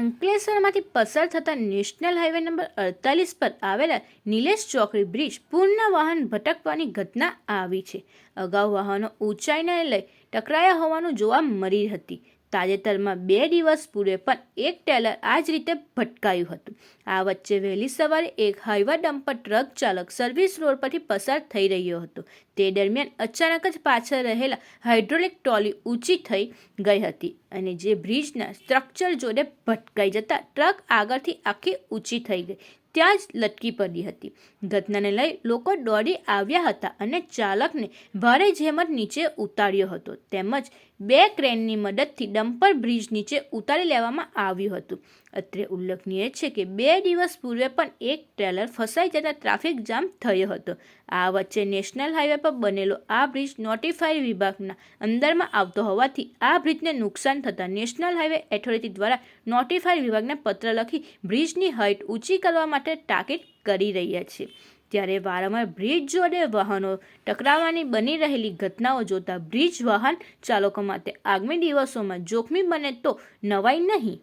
અંકલેશ્વરમાંથી પસાર થતા national highway number અડતાલીસ પર આવેલા નિલેશ ચોકડી બ્રિજ પૂર્ણ વાહન ભટકવાની ઘટના આવી છે. અગાઉ વાહનો ઊંચાઈને લઈ ટકરાયા હોવાનું જોવા મળી હતી. તાજેતરમાં બે દિવસ પૂર્વે પણ એક ટેલર આ જ રીતે ભટકાયું હતું. આ વચ્ચે વહેલી સવારે એક હાઈવા ડમ્પર ટ્રક ચાલક સર્વિસ રોડ પરથી પસાર થઈ રહ્યો હતો. તે દરમિયાન અચાનક જ પાછળ રહેલા હાઇડ્રોલિક ટ્રોલી ઊંચી થઈ ગઈ હતી અને જે બ્રિજના સ્ટ્રક્ચર જોડે ભટકાઈ જતા ટ્રક આગળથી આખી ઊંચી થઈ ગઈ. ત્યાં જ લટકી પડી હતી. ઘટનાને લઈ લોકો દોડી આવ્યા હતા અને ચાલકને ભારે જેમત નીચે ઉતાર્યો હતો. તેમજ બે ક્રેનની મદદથી ડમ્પર બ્રિજ નીચે ઉતારી લેવામાં આવ્યું હતું. અત્રે ઉલ્લેખનીય છે કે બે દિવસ પૂર્વે પણ એક ટ્રેલર ફસાઈ જતા ટ્રાફિક જામ થયો હતો. આ વચ્ચે નેશનલ હાઈવે પર બનેલો આ બ્રિજ નોટિફાઈડ વિભાગના અંદરમાં આવતો હોવાથી આ બ્રિજને નુકસાન થતાં નેશનલ હાઈવે એથોરિટી દ્વારા નોટિફાઈડ વિભાગને પત્ર લખી બ્રિજની હાઇટ ઊંચી કરવા માટે તાકીદ કરી રહ્યા છે. ત્યારે વારંવાર બ્રિજ જોડે વાહનો ટકરાવવાની બની રહેલી ઘટનાઓ જોતા બ્રિજ વાહન ચાલકો માટે આગામી દિવસોમાં જોખમી બને તો નવાઈ નહીં.